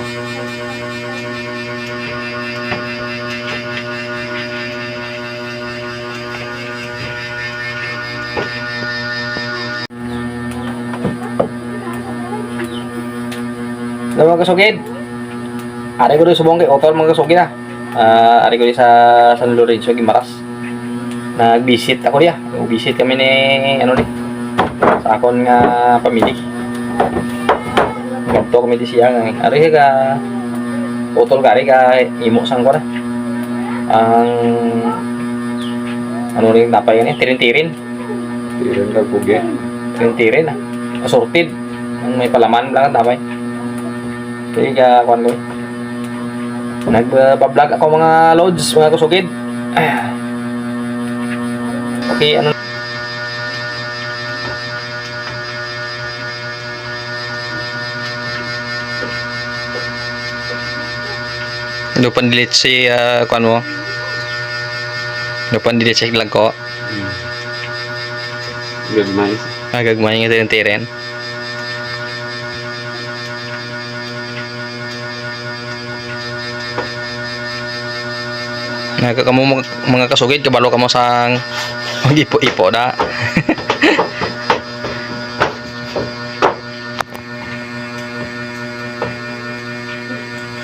Hello mga kasugid. Ari ko subong kay Otol mga kasugid na. Ah, ari ko rin sa San Lorenzo Gimaras. Nag-visit ako diya. Visit kami ni ano ni sa akon nga pamilya. Ngadto kami di siya nga. Ari ka Otol gari ka imo sang ko na. Ang ano rin napay ni tirin-tirin. Tiran ka pugi. Tirin-tirin ah. Assorted. Ang may palaman lang ang tapay. Kaya ka, kuhan ko. Nagpa-vlog ako mga loads, mga kusugid. Ah. Okay, ano Ano pan delete si uh, kuan mo? Ano pan delete si vlog ko? Gagmay. Agagmay nga din tiren. Mga, mga kasugid kabalo kamo sang magipo-ipo da.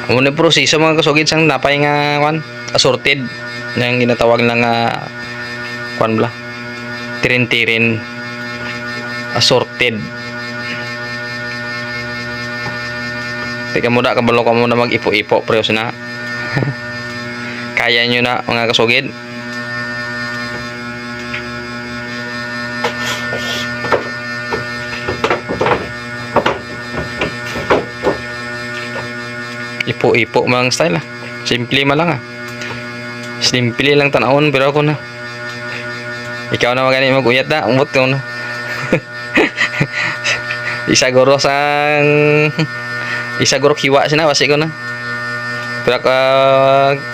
Amo na proseso mga kasugid sang napay nga kwan assorted yang ginatawag lang nga kwan bla tirin-tirin assorted Teka mo da, kabalo ka muna mag-ipo-ipo, preyos na. Kaya nyo na, mga kasugid. Ipo-ipo mga style ah. Simple man lang ah. Simple lang tanawon pero ako na. Ikaw na magani mag-uyat na, umot ko na. Isa guro sang isa guro kiwa sina basi ko na. Pero ka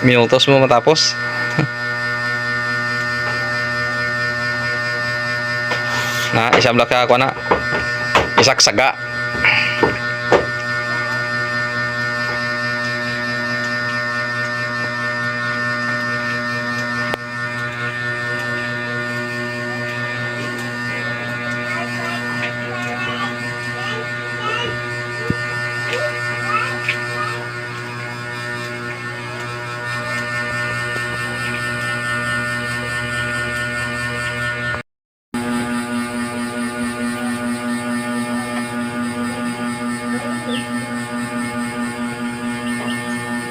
minutos mo matapos. na isang blok ka ako na. Isak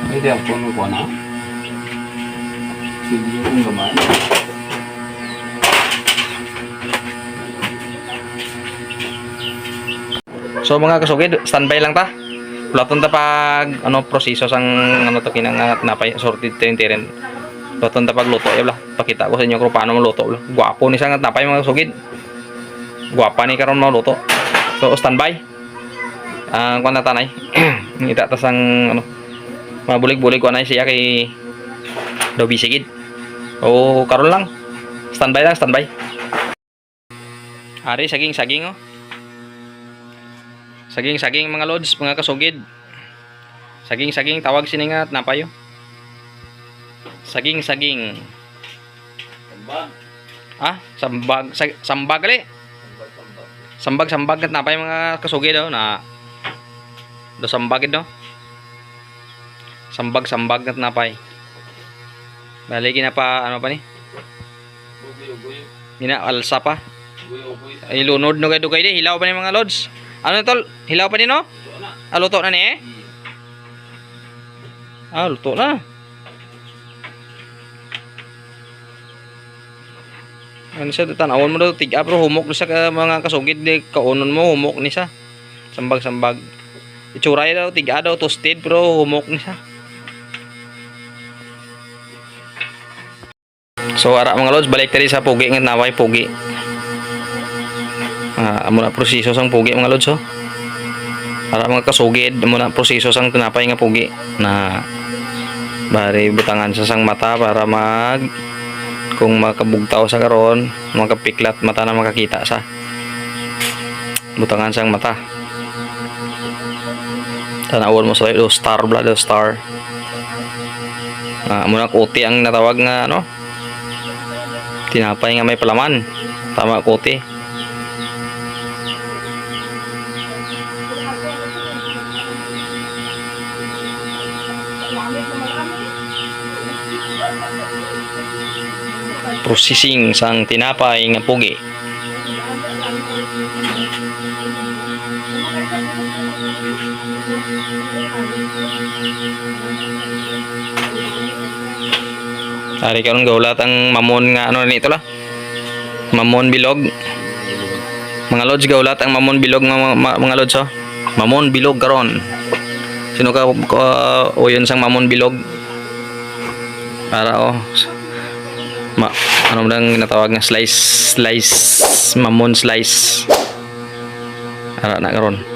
Na. Kong gamay. So mga kasugid, standby lang ta. Platon ta pag ano proseso sang ano to kinang nga napay sorted tirin-tirin. Platon ta pag luto ya bla. Pakita ko sa inyo kung paano maluto bla. Gwapo ni sang napay mga kasugid. Gwapa ni karon maluto. So standby. Ang uh, na tanay. Ngita ta sang ano mabulig-bulig ko na siya kay daw bisigid. O karon lang. Standby lang, standby. Ari saging-saging oh. Saging-saging mga lods, mga kasugid. Saging-saging tawag siningat napayo. Saging-saging. Sambag. Ah, sambag sag, sambag gali. Sambag-sambag kat napay mga kasugid daw na do sambag do. Sambag-sambag kat napay. Bali gina pa ano pa ni? Gina alsa pa. Ugoy-ugoy. Ay lunod no kay dugay di hilaw pa ni mga lods. Ano tol? Hilaw pa ni no? Na. Ah, na ni eh? Ah, na. Ano siya, tanawon mo daw, tiga, pero humok siya ka mga kasugid, di kaunon mo, humok ni siya. Sambag-sambag. Itsura niya daw, tiga daw, toasted, pero humok ni siya. So, ara mga lods, balik tayo sa pugi, ng naway pugi. Ah, amo na proseso sang pugi mga lods, oh. Para mga kasugid mo na proseso sang tinapay nga pugi na bari butangan sa sang mata para mag kung makabugtaw sa karon makapiklat mata na makakita sa butangan sang mata Tanawon mo sa do star bla do star. Ah, muna kuti ang natawag nga ano. Tinapay nga may palaman. Tama kuti. Processing sang tinapay nga pugi. Ari karon gaulat ang mamon nga ano nito la. Mamon bilog. Mga lods gaulat ang mamon bilog mga, mga lods oh. Mamon bilog karon. Sino ka uh, o yun sang mamon bilog? Para oh. Ma, ano mo nang natawag nga slice slice mamon slice. Ara na karon.